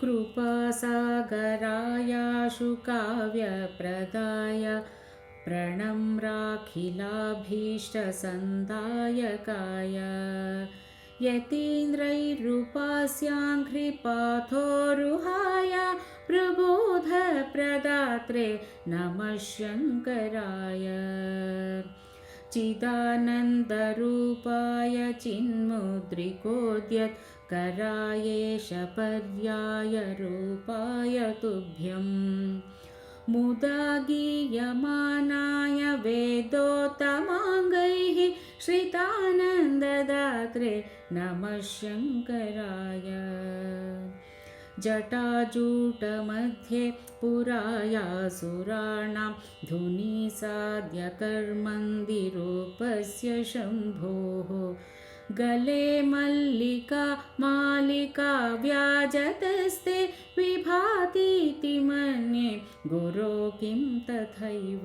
कृपासागरायाशु काव्यप्रदाय प्रणम्राखिलाभीष्टसन्दायकाय यतीन्द्रैरुपास्याङ्घ्रिपाथोरुहाय प्रबोधप्रदात्रे नमः शङ्कराय चिदानन्दरूपाय चिन्मुद्रिकोद्यत् करायेश पर्याय रूपाय तुभ्यम्। मुदा गीयमानाय वेदोत्तमाङ्गैः श्रितानन्ददात्रे नमः शङ्कराय जटाजूटमध्ये पुरायासुराणां धुनिसाध्यकर्मन्दिरूपस्य शम्भोः। गले मल्लिका मालिका व्याजतस्ते विभातीति मन्ये गुरो किं तथैव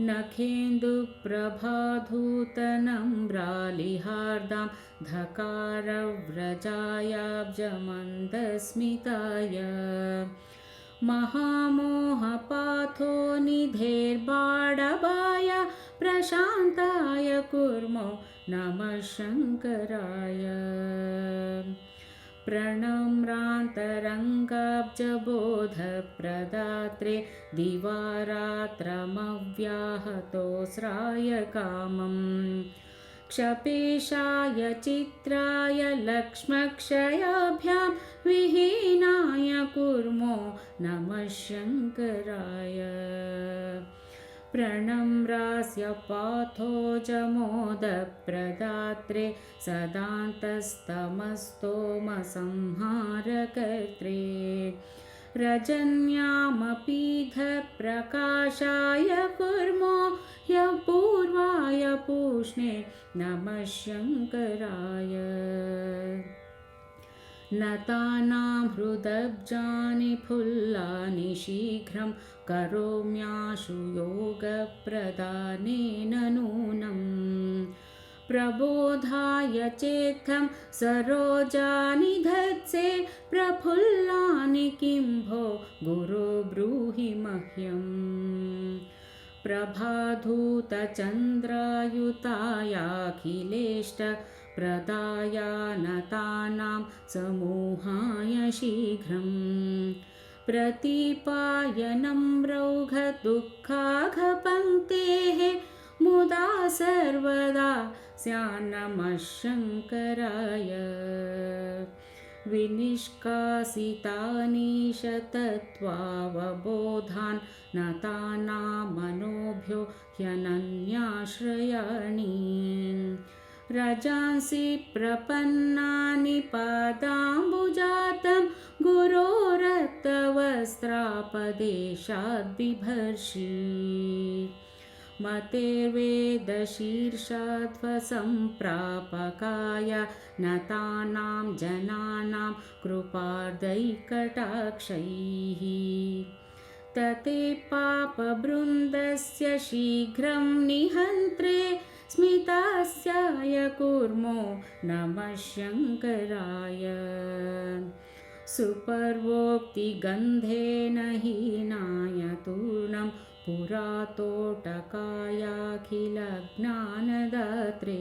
नखेन्दुप्रभाधूतनम्रालिहार्दां धकारव्रजायाब्जमन्दस्मिताय। महामोहपाथो निधेर्बाडबाय प्रशान्ताय कुर्मो नमः शङ्कराय प्रणम्रान्तरङ्गाब्जबोधप्रदात्रे दिवारात्रमव्याहतोस्राय कामम्। क्षपेशाय चित्राय लक्ष्मक्षयाभ्यां विहीनाय कुर्मो नमः शङ्कराय प्रणम्रास्य पाथोजमोदप्रदात्रे सदान्तस्तमस्तोमसंहारकर्त्रे। रजन्यामपीधप्रकाशाय कुर्मो ह्यः पूर्वाय पूष्णे नमः शङ्कराय नतानां हृदब्जानि फुल्लानि शीघ्रं करोम्याशु योगप्रदानेन नूनम् प्रबोधाय चेत्थं सरोजानि धत्से प्रफुल्लानि किं भो गुरो ब्रूहि मह्यम्। प्रभाधूतचन्द्रायुतायाखिलेष्ट प्रदायानतानां समूहाय शीघ्रम् प्रतिपायनं रौघदुःखाघपङ्क्तेः मुदा सर्वदा स्यान्नमः शङ्कराय विनिष्कासितानीशतत्त्वावबोधान् नतानामनोभ्यो ह्यनन्याश्रयाणि रजांसि प्रपन्नानि पादाम्बुजातं गुरोरक्तवस्त्रापदेशाद्बिभर्षि मतेर्वेदशीर्षाध्वसम्प्रापकाय नतानां जनानां कृपादैकटाक्षैः तते पापबृन्दस्य शीघ्रं निहन्त्रे स्मितास्याय कुर्मो नमः शङ्कराय। सुपर्वोक्तिगन्धेन हीनाय तूर्णं पुरातोटकायाखिलज्ञानदात्रे।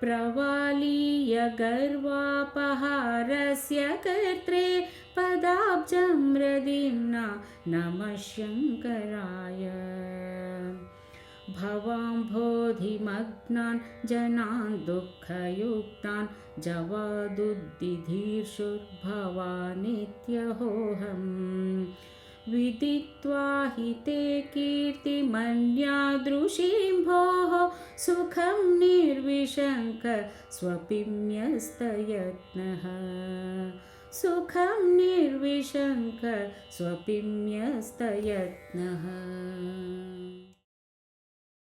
प्रवालीय गर्वापहारस्य कर्त्रे पदाब्जं मृदिम्ना नमः शङ्कराय भवाम्भोधिमग्नान् जनान् दुःखयुक्तान् जवादुद्दिधीर्षुर्भवानित्यहोऽहम् विदित्वा हि ते कीर्तिमन्यादृशीं भोः सुखं निर्विशङ्क स्वपिम्यस्तयत्नः। सुखं निर्विशङ्क स्वपिम्यस्तयत्नः।